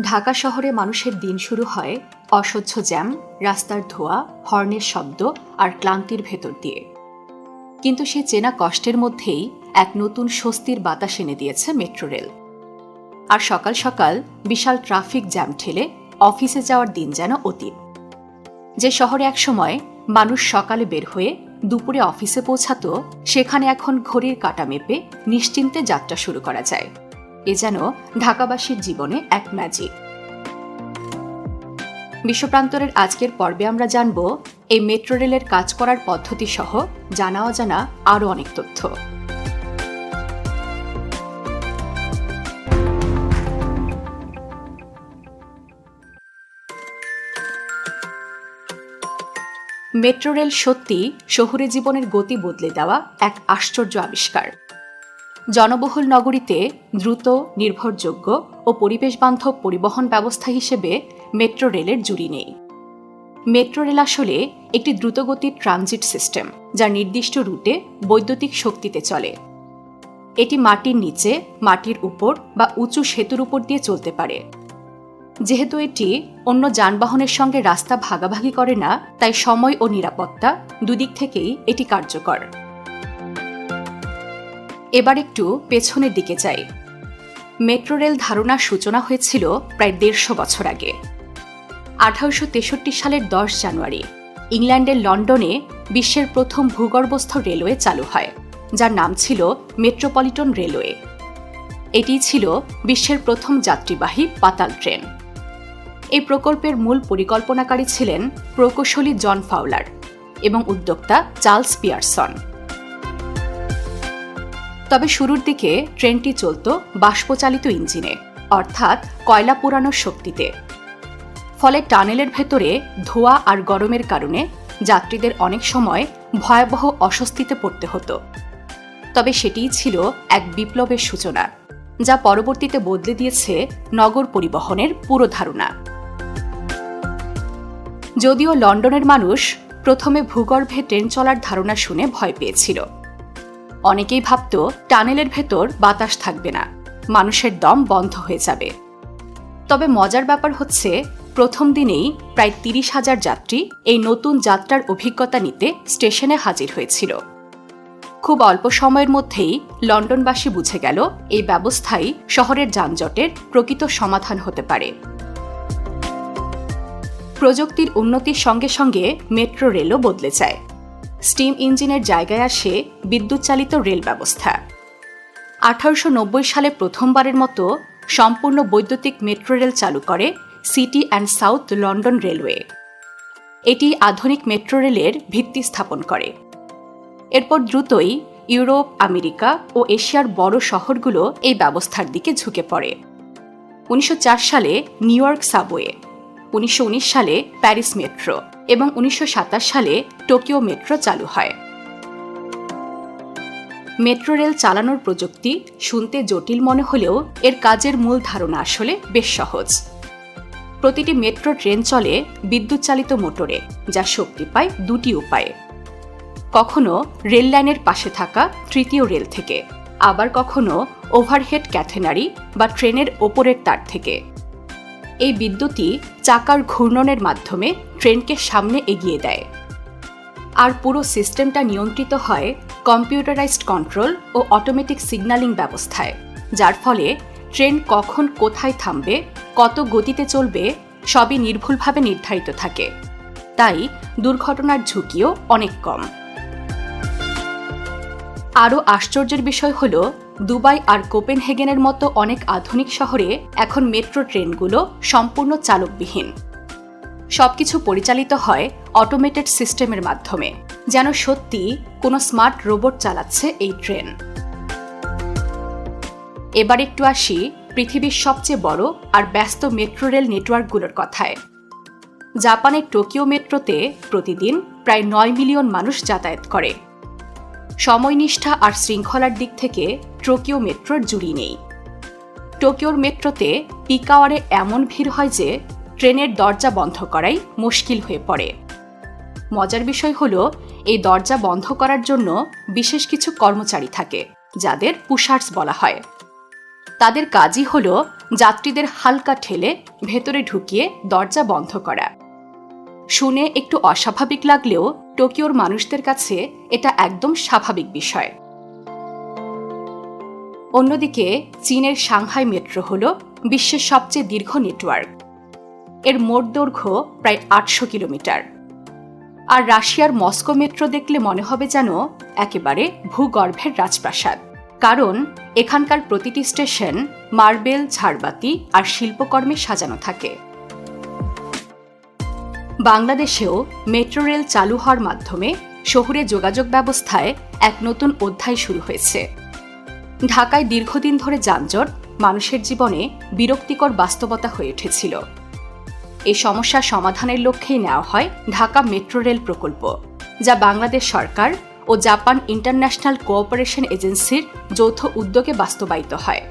ঢাকা শহরে মানুষের দিন শুরু হয় অসহ্য জ্যাম, রাস্তার ধোয়া, হর্নের শব্দ আর ক্লান্তির ভেতর দিয়ে। কিন্তু সে চেনা কষ্টের মধ্যেই এক নতুন স্বস্তির বাতাস এনে দিয়েছে মেট্রো রেল। আর সকাল সকাল বিশাল ট্রাফিক জ্যাম ঠেলে অফিসে যাওয়ার দিন যেন অতীত। যে শহরে একসময় মানুষ সকালে বের হয়ে দুপুরে অফিসে পৌঁছাতো, সেখানে এখন ঘড়ির কাটা মেপে নিশ্চিন্তে যাত্রা শুরু করা যায়। এ যেন ঢাকাবাসীর জীবনে এক ম্যাজিক বিশ্বপ্রান্তরের আজকের পর্বে আমরা জানব, এই মেট্রো রেলের কাজ করার পদ্ধতি সহ জানা অজানা আরও অনেক তথ্য। মেট্রো রেল সত্যি শহুরে জীবনের গতি বদলে দেওয়া এক আশ্চর্য আবিষ্কার। জনবহুল নগরীতে দ্রুত, নির্ভরযোগ্য ও পরিবেশ বান্ধব পরিবহন ব্যবস্থা হিসেবে মেট্রো রেলের জুড়ি নেই। মেট্রো রেল আসলে একটি দ্রুতগতির ট্রানজিট সিস্টেম যা নির্দিষ্ট রুটে বৈদ্যুতিক শক্তিতে চলে। এটি মাটির নিচে, মাটির উপর বা উঁচু সেতুর উপর দিয়ে চলতে পারে। যেহেতু এটি অন্য যানবাহনের সঙ্গে রাস্তা ভাগাভাগি করে না, তাই সময় ও নিরাপত্তা দুদিক থেকেই এটি কার্যকর। এবার একটু পেছনের দিকে যাই। মেট্রো রেল ধারণার সূচনা হয়েছিল প্রায় দেড়শো বছর আগে। আঠারোশো তেষট্টি সালের দশ জানুয়ারি, ইংল্যান্ডের লন্ডনে বিশ্বের প্রথম ভূগর্ভস্থ রেলওয়ে চালু হয়, যার নাম ছিল মেট্রোপলিটন রেলওয়ে। এটি ছিল বিশ্বের প্রথম যাত্রীবাহী পাতাল ট্রেন। এই প্রকল্পের মূল পরিকল্পনাকারী ছিলেন প্রকৌশলী জন ফাউলার এবং উদ্যোক্তা চার্লস পিয়ারসন। তবে শুরুর দিকে ট্রেনটি চলত বাষ্পচালিত ইঞ্জিনে, অর্থাৎ কয়লা পোড়ানোর শক্তিতে। ফলে টানেলের ভেতরে ধোয়া আর গরমের কারণে যাত্রীদের অনেক সময় ভয়াবহ অস্বস্তিতে পড়তে হতো। তবে সেটিই ছিল এক বিপ্লবের সূচনা, যা পরবর্তীতে বদলে দিয়েছে নগর পরিবহনের পুরো ধারণা যদিও লন্ডনের মানুষ প্রথমে ভূগর্ভে ট্রেন চলার ধারণা শুনে ভয় পেয়েছিল অনেকেই ভাবত টানেলের ভেতর বাতাস থাকবে না, মানুষের দম বন্ধ হয়ে যাবে। তবে মজার ব্যাপার হচ্ছে, প্রথম দিনেই প্রায় তিরিশ হাজার যাত্রী এই নতুন যাত্রার অভিজ্ঞতা নিতে স্টেশনে হাজির হয়েছিল। খুব অল্প সময়ের মধ্যেই লন্ডনবাসী বুঝে গেল, এই ব্যবস্থাই শহরের যানজটের প্রকৃত সমাধান হতে পারে। প্রযুক্তির উন্নতির সঙ্গে সঙ্গে মেট্রো রেলও বদলে যায়। স্টিম ইঞ্জিনের জায়গায় আসে বিদ্যুৎ চালিত রেল ব্যবস্থা। আঠারোশো নব্বই সালে প্রথমবারের মতো সম্পূর্ণ বৈদ্যুতিক মেট্রো রেল চালু করে city and south London railway. এটি আধুনিক মেট্রো রেলের ভিত্তি স্থাপন করে। এরপর দ্রুতই ইউরোপ, আমেরিকা ও এশিয়ার বড় শহরগুলো এই ব্যবস্থার দিকে ঝুঁকে পড়ে। উনিশশো চার সালে নিউ ইয়র্ক সাবওয়ে, উনিশশো উনিশ সালে প্যারিস মেট্রো। এবং উনিশশো সাতাশ সালে টোকিও মেট্রো চালু হয়। মেট্রো রেল চালানোর প্রযুক্তি শুনতে জটিল মনে হলেও এর কাজের মূল ধারণা আসলে বেশ সহজ। প্রতিটি মেট্রো ট্রেন চলে বিদ্যুৎ চালিত মোটরে, যা শক্তি পায় দুটি উপায়ে। কখনো রেল লাইনের পাশে থাকা তৃতীয় রেল থেকে, আবার কখনো ওভারহেড ক্যাথেনারি বা ট্রেনের ওপরের তার থেকে। এই বিদ্যুৎই চাকার ঘূর্ণনের মাধ্যমে ট্রেনকে সামনে এগিয়ে দেয়। আর পুরো সিস্টেমটা নিয়ন্ত্রিত হয় কম্পিউটারাইজড কন্ট্রোল ও অটোমেটিক সিগন্যালিং ব্যবস্থায়, যার ফলে ট্রেন কখন কোথায় থামবে, কত গতিতে চলবে, সবই নির্ভুলভাবে নির্ধারিত থাকে। তাই দুর্ঘটনার ঝুঁকিও অনেক কম। আরও আশ্চর্যের বিষয় হল দুবাই আর কোপেনহেগেনের মতো অনেক আধুনিক শহরে এখন মেট্রো ট্রেনগুলো সম্পূর্ণ চালকবিহীন। সবকিছু পরিচালিত হয় অটোমেটেড সিস্টেমের মাধ্যমে, যেন সত্যি কোনো স্মার্ট রোবট চালাচ্ছে এই ট্রেন। এবার একটু আসি পৃথিবীর সবচেয়ে বড় আর ব্যস্ত মেট্রো রেল নেটওয়ার্কগুলোর কথায়। জাপানের টোকিও মেট্রোতে প্রতিদিন প্রায় নয় মিলিয়ন মানুষ যাতায়াত করে। সময়নিষ্ঠা আর শৃঙ্খলার দিক থেকে টোকিও মেট্রোর জুড়ি নেই। টোকিওর মেট্রোতে পিক আওয়ারে এমন ভিড় হয় যে ট্রেনের দরজা বন্ধ করাই মুশকিল হয়ে পড়ে। মজার বিষয় হলো, এই দরজা বন্ধ করার জন্য বিশেষ কিছু কর্মচারী থাকে, যাদের পুষার্স বলা হয়। তাদের কাজই হল যাত্রীদের হালকা ঠেলে ভেতরে ঢুকিয়ে দরজা বন্ধ করা। শুনে একটু অস্বাভাবিক লাগলেও টোকিওর মানুষদের কাছে এটা একদম স্বাভাবিক বিষয়। অন্যদিকে, চীনের সাংহাই মেট্রো হল বিশ্বের সবচেয়ে দীর্ঘ নেটওয়ার্ক। এর মোট দৈর্ঘ্য প্রায় আটশো কিলোমিটার। আর রাশিয়ার মস্কো মেট্রো দেখলে মনে হবে যেন একেবারে ভূগর্ভের রাজপ্রাসাদ। কারণ এখানকার প্রতিটি স্টেশন মার্বেল ঝাড়বাতি আর শিল্পকর্মে সাজানো থাকে। বাংলাদেশেও মেট্রো রেল চালু হওয়ার মাধ্যমে শহুরে যোগাযোগ ব্যবস্থায় এক নতুন অধ্যায় শুরু হয়েছে। ঢাকায় দীর্ঘদিন ধরে যানজট, মানুষের জীবনে বিরক্তিকর বাস্তবতা হয়ে উঠেছিল। এই সমস্যা সমাধানের লক্ষ্যেই নেওয়া হয় ঢাকা মেট্রো রেল প্রকল্প, যা বাংলাদেশ সরকার ও জাপান ইন্টারন্যাশনাল কোঅপারেশন এজেন্সির যৌথ উদ্যোগে বাস্তবায়িত হয়।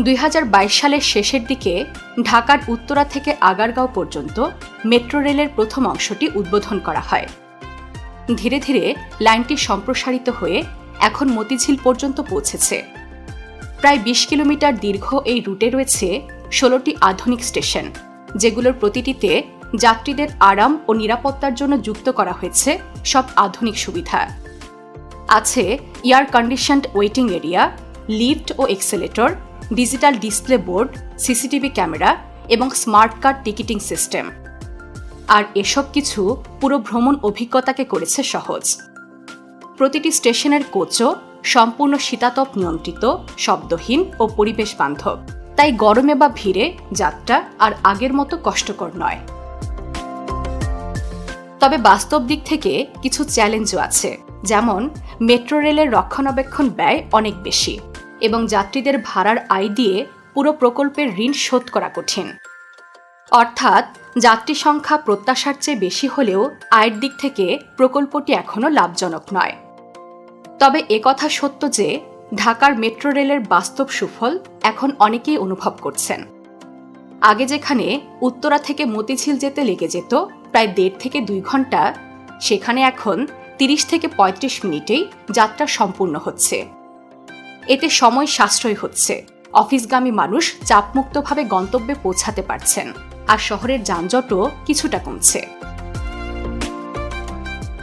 দুই হাজার বাইশ সালের শেষের দিকে ঢাকার উত্তরা থেকে আগারগাঁও পর্যন্ত মেট্রো রেলের প্রথম অংশটি উদ্বোধন করা হয়। ধীরে ধীরে লাইনটি সম্প্রসারিত হয়ে এখন মতিঝিল পর্যন্ত পৌঁছেছে। প্রায় বিশ কিলোমিটার দীর্ঘ এই রুটে রয়েছে ষোলোটি আধুনিক স্টেশন, যেগুলোর প্রতিটিতে যাত্রীদের আরাম ও নিরাপত্তার জন্য যুক্ত করা হয়েছে সব আধুনিক সুবিধা। আছে air conditioned waiting area, lift ও escalator, digital display board, CCTV camera এবং স্মার্ট কার্ড টিকিটিং সিস্টেম। আর এসব কিছু পুরো ভ্রমণ অভিজ্ঞতাকে করেছে সহজ। প্রতিটি স্টেশনের কোচও সম্পূর্ণ শীতাতপ নিয়ন্ত্রিত, শব্দহীন ও পরিবেশ বান্ধব। তাই গরমে বা ভিড়ে যাত্রা আর আগের মতো কষ্টকর নয়। তবে বাস্তব দিক থেকে কিছু চ্যালেঞ্জও আছে। যেমন, মেট্রো রেলের রক্ষণাবেক্ষণ ব্যয় অনেক বেশি এবং যাত্রীদের ভাড়ার আয় দিয়ে পুরো প্রকল্পের ঋণ শোধ করা কঠিন। অর্থাৎ, যাত্রী সংখ্যা প্রত্যাশার চেয়ে বেশি হলেও আয়ের দিক থেকে প্রকল্পটি এখনও লাভজনক নয়। তবে একথা সত্য যে ঢাকার মেট্রো রেলের বাস্তব সুফল এখন অনেকেই অনুভব করছেন। আগে যেখানে উত্তরা থেকে মতিঝিল যেতে লেগে যেত, প্রায় দেড় থেকে দুই ঘণ্টা, সেখানে এখন তিরিশ থেকে ৩৫ মিনিটেই যাত্রা সম্পূর্ণ হচ্ছে। এতে সময় সাশ্রয় হচ্ছে। অফিসগামী মানুষ চাপমুক্তভাবে গন্তব্যে পৌঁছাতে পারছেন। আর শহরের যানজটও কিছুটা কমছে।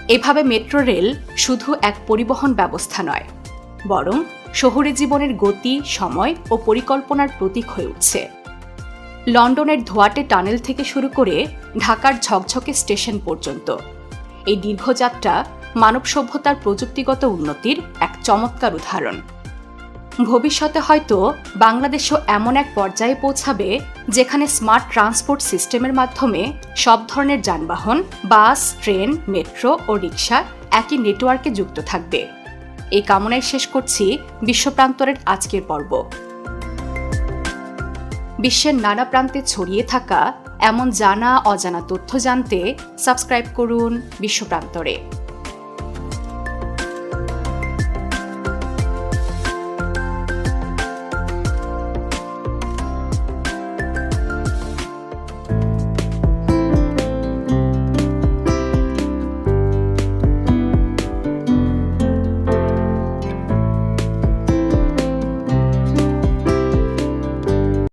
এভাবে মেট্রো রেল শুধু এক পরিবহন ব্যবস্থা নয়, বরং শহুরে জীবনের গতি, সময় ও পরিকল্পনার প্রতীক হয়ে উঠছে। লন্ডনের ধোয়াটে টানেল থেকে শুরু করে ঢাকার ঝকঝকে স্টেশন পর্যন্ত। এই দীর্ঘযাত্রা মানব সভ্যতার প্রযুক্তিগত উন্নতির এক চমৎকার উদাহরণ। ভবিষ্যতে হয়তো বাংলাদেশও এমন এক পর্যায়ে পৌঁছাবে যেখানে স্মার্ট ট্রান্সপোর্ট সিস্টেমের মাধ্যমে সব ধরনের যানবাহন, বাস, ট্রেন, মেট্রো ও রিক্সা একই নেটওয়ার্কে যুক্ত থাকবে। এই কামনায় শেষ করছি বিশ্বপ্রান্তরের আজকের পর্ব। বিশ্বের নানা প্রান্তে ছড়িয়ে থাকা এমন জানা অজানা তথ্য জানতে সাবস্ক্রাইব করুন বিশ্বপ্রান্তরে